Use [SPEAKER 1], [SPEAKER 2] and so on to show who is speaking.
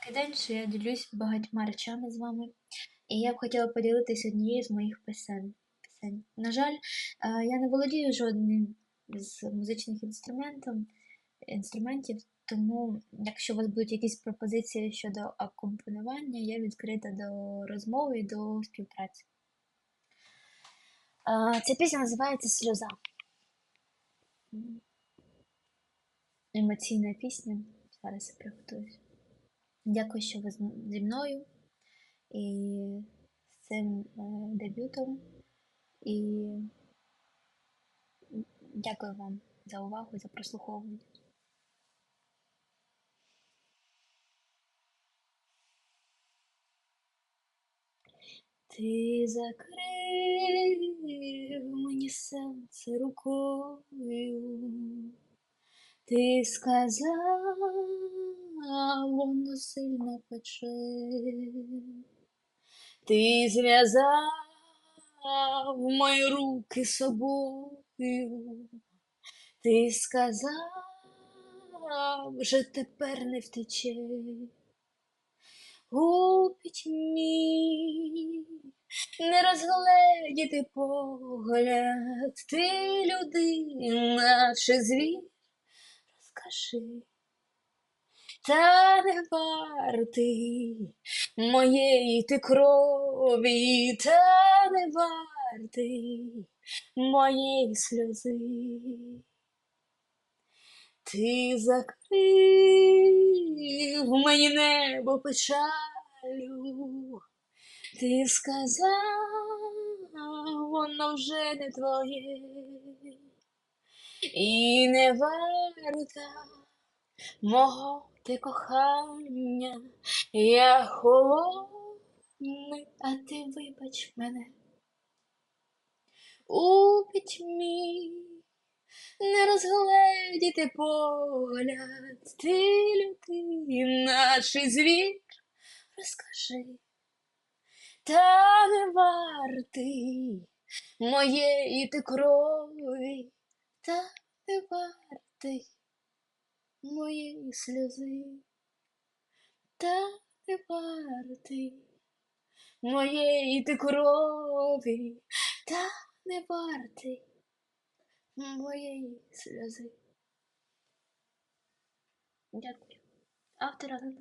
[SPEAKER 1] Такий день, що я ділюсь багатьма речами з вами, і я б хотіла поділитися однією з моїх пісень. На жаль, е, я не володію жодним з музичних інструментів, інструментів, тому якщо у вас будуть якісь пропозиції щодо акомпонування, я відкрита до розмови і до співпраці. Е, Ця пісня називається Сльоза. Емоційна пісня. Зараз я приготуюсь. Дякую, що ви зі мною і з цим е, дебютом. І дякую вам за увагу за прослуховування. Ти закрив мені серце рукою. Ти сказав, воно сильно пече. Ти зв'язав мої руки собою. Ти сказав, вже тепер не втече. У пітьмі не розгледіти погляд, ти людина чи звір, розкажи, та не вартий моєї ти крові, та не вартий моєї сльози. Ти закрив мені небо печалю, ти сказав, воно вже не твоє, і не варта мого ти кохання, я холодний, а ти вибач мене. У пітьмі не розгледіти погляд, ти людина чи звір, розкажи, та не вартий моєї ти крові, та не вартий моєї сльози, та не вартий моєї ти крові, та не вартий моєї сльози. Дякую. Автора на